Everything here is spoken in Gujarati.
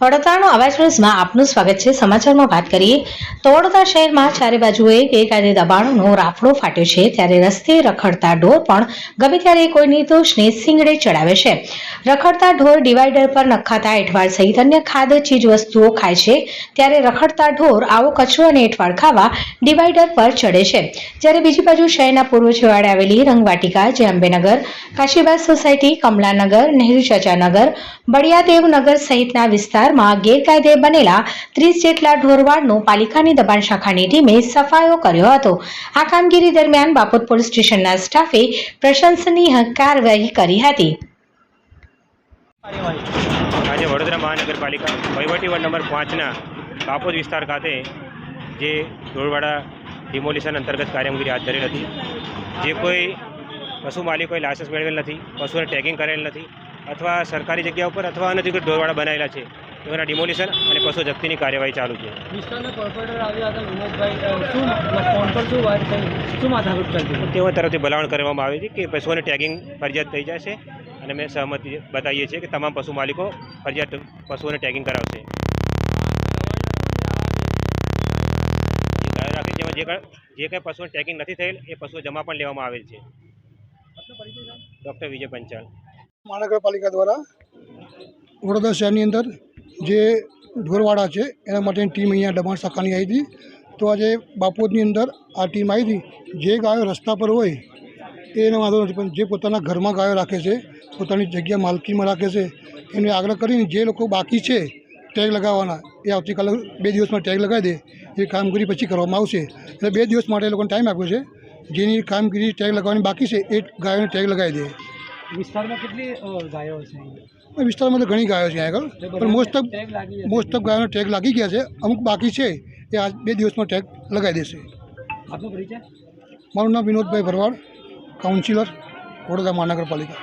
વડોદરાનો અવાજ ન્યૂઝમાં આપનું સ્વાગત છે. સમાચારમાં વાત કરીએ તો વડોદરા શહેરમાં ચારે બાજુએ ગઈકાલે દબાણોનો રાફડો ફાટ્યો છે. ત્યારે રસ્તે રખડતા ઢોર પણ ગમે ત્યારે કોઈ નિર્દોષને સિંગડે ચડાવે છે. રખડતા ઢોર ડિવાઈડર પર નખાતા એઠવાડ સહિત અન્ય ખાદ્ય ચીજ વસ્તુઓ ખાય છે. ત્યારે રખડતા ઢોર આવો કચરો અને એઠવાડ ખાવા ડિવાઈડર પર ચડે છે. જ્યારે બીજી બાજુ શહેરના પૂર્વ છેવાડે આવેલી રંગવાટિકા, જે અંબેનગર, કાશીબાગ સોસાયટી, કમલાનગર, નહેરુ ચાચાનગર બળિયાદેવનગર સહિતના વિસ્તારમાં ગેરકાયદે બનેલા ત્રીસ જેટલા ઢોરવાડનો પાલિકાની દબાણ શાખાની ટીમે સફાયો કર્યો હતો. આ કામગીરી દરમિયાન બાપોદ પોલીસ સ્ટેશનના સ્ટાફે પ્રશંસનીય કાર્યવાહી કરી હતી. આજે વડોદરા મહાનગરપાલિકા વહીવટી વોર્ડ નંબર પાંચના બાપોદ વિસ્તાર ખાતે જે ઢોરવાડા ડિમોલિશન અંતર્ગત કામગીરી હાથ ધરેલ હતી. જે કોઈ પશુ માલિકોએ લાયસન્સ મેળવેલ નથી, પશુઓને ટેગિંગ કરેલ નથી, અથવા સરકારી જગ્યા ઉપર અથવા અનધિકૃત ઢોરવાડા બનાવેલા છે. તેઓના ડિમોલિશન અને પશુ જપ્તીની કાર્યવાહી ચાલુ છે. હતા તેઓ તરફથી ભલામણ કરવામાં આવી છે કે પશુઓને ટેગિંગ ફરજિયાત થઈ જશે અને મેં સહમતિ બતાવીએ છીએ કે તમામ પશુ માલિકો ફરજિયાત પશુઓને ટેગિંગ કરાવશે. જે જેમાં જે કાંઈ જે કાંઈ પશુઓને ટેગિંગ નથી થયેલ એ પશુઓ જમા પણ લેવામાં આવેલ છે. ડૉક્ટર વિજય પંચાલ. મહાનગરપાલિકા દ્વારા વડોદરા શહેરની અંદર જે ઢોરવાડા છે, એના માટેની ટીમ અહીંયા દબાણ શાખાની આવી હતી. તો આજે બાપોદની અંદર આ ટીમ આવી હતી. જે ગાયો રસ્તા પર હોય, એનો વાંધો નથી, પણ જે પોતાના ઘરમાં ગાયો રાખે છે, પોતાની જગ્યા માલકીમાં રાખે છે, એને આગ્રહ કરીને જે લોકો બાકી છે, ટેગ લગાવવાના, એ આવતીકાલે બે દિવસમાં ટેગ લગાવી દે, એ કામગીરી પછી કરવામાં આવશે. એટલે બે દિવસ માટે એ લોકોને ટાઈમ આપ્યો છે. જેની કામગીરી ટેગ લગાવવાની બાકી છે, એ ગાયોને ટેગ લગાવી દે. વિસ્તારમાં કેટલી ગાયો છે? વિસ્તારમાં તો ઘણી ગાયો છે આગળ. પણ મોસ્ટ ઓફ. મોસ્ટ ઓફ ગાયોના ટેગ લાગી ગયા છે. અમુક બાકી છે એ આ બે દિવસમાં ટેગ લગાવી દેશે. મારું નામ વિનોદભાઈ ભરવાડ કાઉન્સિલર વડોદરા મહાનગરપાલિકા.